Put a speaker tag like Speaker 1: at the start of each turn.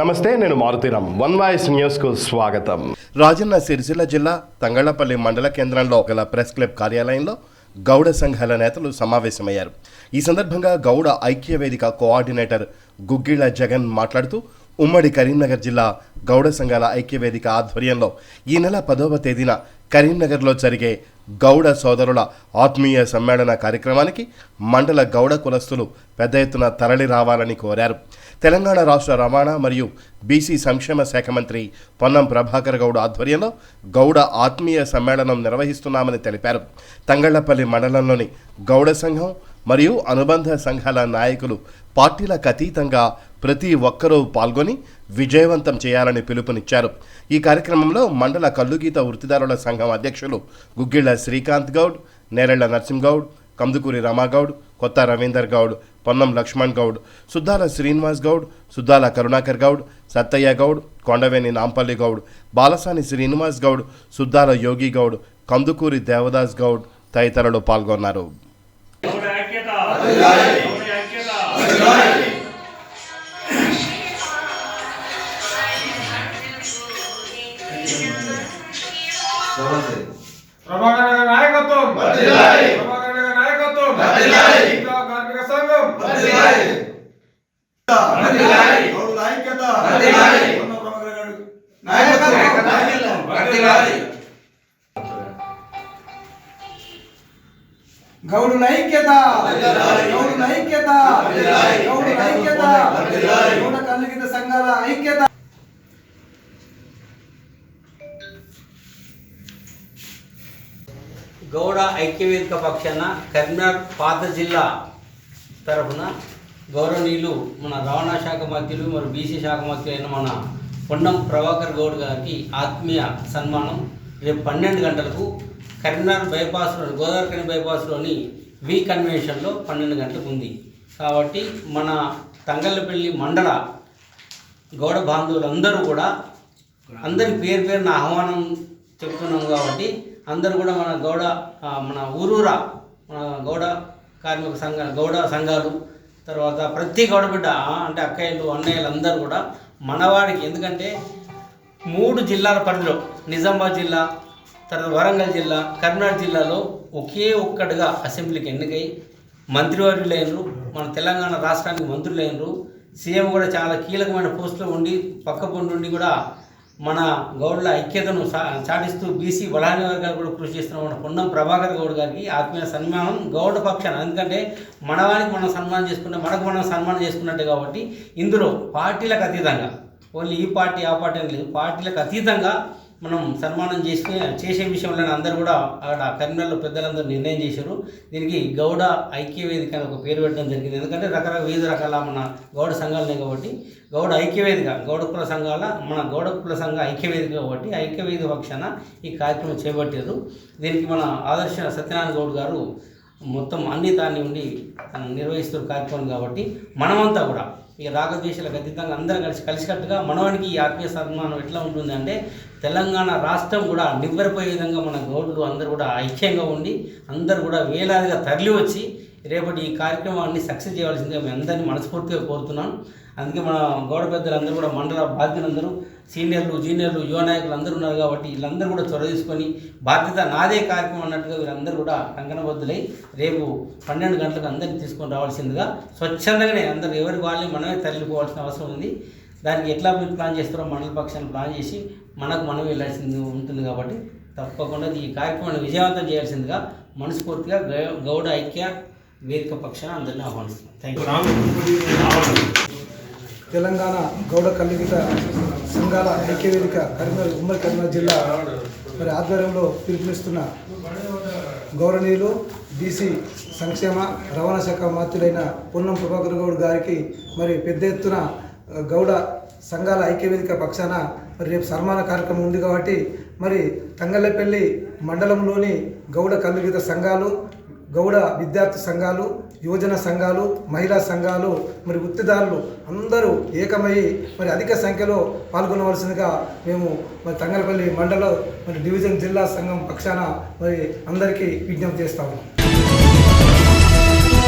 Speaker 1: నమస్తే నేను Maruthi Ram one voice న్యూస్కు స్వాగతం. రాజన్న సిరిసిల్ల జిల్లా తంగళ్ళపల్లి మండల కేంద్రంలో గల ప్రెస్ క్లబ్ కార్యాలయంలో గౌడ సంఘాల నేతలు సమావేశమయ్యారు. ఈ సందర్భంగా గౌడ ఐక్య వేదిక కోఆర్డినేటర్ గుగ్గిళ్ళ జగన్ మాట్లాడుతూ ఉమ్మడి కరీంనగర్ జిల్లా గౌడ సంఘాల ఐక్య వేదిక ఆధ్వర్యంలో ఈ నెల పదవ తేదీన కరీంనగర్లో జరిగే గౌడ సోదరుల ఆత్మీయ సమ్మేళన కార్యక్రమానికి మండల గౌడ కులస్తులు పెద్ద ఎత్తున తరలి రావాలని కోరారు. తెలంగాణ రాష్ట్ర రవాణా మరియు బీసీ సంక్షేమ శాఖ మంత్రి పొన్నం ప్రభాకర్ గౌడ్ ఆధ్వర్యంలో గౌడ ఆత్మీయ సమ్మేళనం నిర్వహిస్తున్నామని తెలిపారు. తంగళ్ళపల్లి మండలంలోని గౌడ సంఘం మరియు అనుబంధ సంఘాల నాయకులు పార్టీలకు అతీతంగా ప్రతి ఒక్కరూ పాల్గొని విజయవంతం చేయాలని పిలుపునిచ్చారు. ఈ కార్యక్రమంలో మండల కల్లుగీత వృత్తిదారుల సంఘం అధ్యక్షులు గుగ్గిళ్ళ శ్రీకాంత్ గౌడ్ నేరెళ్ళ నరసింహగౌడ్ కందుకూరి రమాగౌడ్ కొత్త రవీందర్ గౌడ్ పొన్నం లక్ష్మణ్ గౌడ్ సుద్దాల శ్రీనివాస్ గౌడ్ సుద్దాల కరుణాకర్ గౌడ్ సత్తయ్య గౌడ్ కొండవేని నాంపల్లి గౌడ్ బాలసాని శ్రీనివాస్ గౌడ్ సుద్దాల యోగి గౌడ్ కందుకూరి దేవదాస్ గౌడ్ తదితరులు పాల్గొన్నారు.
Speaker 2: ప్రభాకర్ నాయకత్వం. ప్రభాకర్ నాయకత్వం. కార్మిక సంఘం.
Speaker 3: ఐక్యత
Speaker 4: గౌడుల ఐక్యత గౌడుల ఐక్యత గౌడుల ఐక్యత గౌడ కల్లిగిత సంఘాల ఐక్యత.
Speaker 5: గౌడ ఐక్యవేదిక పక్షాన కరీంనగర్ పాత జిల్లా తరఫున గౌరవనీయులు మన రవాణా శాఖ మంత్రులు మరియు బీసీ శాఖ మంత్రి అయిన మన పొన్నం ప్రభాకర్ గౌడ్ గారికి ఆత్మీయ సన్మానం. రేపు పన్నెండు గంటలకు కరీంనగర్ బైపాస్లో గోదావరికని బైపాస్లోని వి కన్వెన్షన్లో పన్నెండు గంటలకు ఉంది. కాబట్టి మన తంగళ్ళపల్లి మండల గౌడ బాంధవులందరూ కూడా అందరి పేరు పేరున ఆహ్వానం చెప్తున్నాం కాబట్టి అందరూ కూడా మన గౌడ మన ఊరూరా మన గౌడ కార్మిక సంఘ గౌడ సంఘాలు తర్వాత ప్రతి గౌడ బిడ్డ అంటే అక్కయ్యలు అన్నయ్యలు అందరూ కూడా మనవాడికి ఎందుకంటే మూడు జిల్లాల పరిధిలో నిజామాబాద్ జిల్లా తర్వాత వరంగల్ జిల్లా కర్నాటక జిల్లాలో ఒకే ఒక్కటిగా అసెంబ్లీకి ఎన్నికై మంత్రివర్యులు అయినరు మన తెలంగాణ రాష్ట్రానికి మంత్రులు అయినరు. సీఎం కూడా చాలా కీలకమైన పోస్టులో ఉండి పక్క పొండి ఉండి కూడా మన గౌడ్ల ఐక్యతను సా చాటిస్తూ బీసీ బలాని వర్గాలు కూడా కృషి చేస్తున్న మన పొన్నం ప్రభాకర్ గౌడ్ గారికి ఆత్మీయ సన్మానం గౌడ పక్షాన. ఎందుకంటే మనవానికి మనం సన్మానం చేసుకుంటే మనకు మనం సన్మానం చేసుకున్నట్టే కాబట్టి ఇందులో పార్టీలకు అతీతంగా ఓన్లీ ఈ పార్టీ ఆ పార్టీ అని లేదు పార్టీలకు అతీతంగా మనం సన్మానం చేసుకుని చేసే విషయంలో అందరూ కూడా అక్కడ కరీంనగర్లో పెద్దలందరూ నిర్ణయం చేశారు. దీనికి గౌడ ఐక్య వేదిక అని ఒక పేరు పెట్టడం జరిగింది. ఎందుకంటే రకరకాల వివిధ రకాల మన గౌడ సంఘాలు ఉన్నాయి కాబట్టి గౌడ ఐక్య వేదిక గౌడ కుల సంఘాల మన గౌడ కుల సంఘ ఐక్య వేదిక కాబట్టి ఐక్య వేదిక పక్షాన ఈ కార్యక్రమం చేపట్టారు. దీనికి మన ఆదర్శ సత్యనారాయణ గౌడ్ గారు మొత్తం అన్ని దాన్ని ఉండి తను నిర్వహిస్తున్న కార్యక్రమం కాబట్టి మనమంతా కూడా ఈ రాగద్వేషాలకు అతీతంగా అందరం కలిసి కలిసికట్టుగా మనవానికి ఈ ఆత్మీయ సన్మానం ఎట్లా ఉంటుంది అంటే తెలంగాణ రాష్ట్రం కూడా నివ్వెరపోయే విధంగా మన గౌడులు అందరూ కూడా ఐక్యంగా ఉండి అందరూ కూడా వేలాదిగా తరలి వచ్చి రేపటి ఈ కార్యక్రమాన్ని సక్సెస్ చేయవలసిందిగా మేము అందరినీ మనస్ఫూర్తిగా కోరుతున్నాను. అందుకే మన గౌడ పెద్దలందరూ కూడా మండల బాధ్యులందరూ సీనియర్లు జూనియర్లు యువ నాయకులు అందరూ ఉన్నారు కాబట్టి వీళ్ళందరూ కూడా చొరవ తీసుకొని బాధ్యత నాదే కార్యక్రమం అన్నట్టుగా వీళ్ళందరూ కూడా కంకణబద్దులై రేపు పన్నెండు గంటలకు అందరినీ తీసుకొని రావాల్సిందిగా స్వచ్ఛందంగానే అందరూ ఎవరి వాళ్ళని మనమే తరలిపోవాల్సిన అవసరం ఉంది. దానికి ఎట్లా మీరు ప్లాన్ చేస్తారో మండల పక్షాన్ని ప్లాన్ చేసి మనకు మనం వెళ్ళాల్సింది ఉంటుంది కాబట్టి తప్పకుండా ఈ కార్యక్రమాన్ని విజయవంతం చేయాల్సిందిగా మనస్ఫూర్తిగా గౌ- గౌడ ఐక్య వేదిక పక్షాన అందరినీ ఆహ్వానిస్తున్నాం. థ్యాంక్ యూ
Speaker 4: తెలంగాణ గౌడ కల్లిగిత సంఘాల ఐక్యవేదిక కరీంనగర్ ఉమ్మడి కరీంనగర్ జిల్లా మరి ఆధ్వర్యంలో పిలుపునిస్తున్న గౌరవనీయులు బీసీ సంక్షేమ రవాణా శాఖ మంత్రులైన పొన్నం ప్రభాకర్ గౌడ్ గారికి మరి పెద్ద ఎత్తున గౌడ సంఘాల ఐక్యవేదిక పక్షాన మరి రేపు సన్మాన కార్యక్రమం ఉంది కాబట్టి మరి తంగళ్ళపల్లి మండలంలోని గౌడ కల్లుగీత సంఘాలు గౌడ విద్యార్థి సంఘాలు యువజన సంఘాలు మహిళా సంఘాలు మరి వృత్తిదారులు అందరూ ఏకమయ్యి మరి అధిక సంఖ్యలో పాల్గొనవలసిందిగా మేము మరి తంగలపల్లి మండలం మరి డివిజన్ జిల్లా సంఘం పక్షాన మరి అందరికీ విజ్ఞప్తి చేస్తాము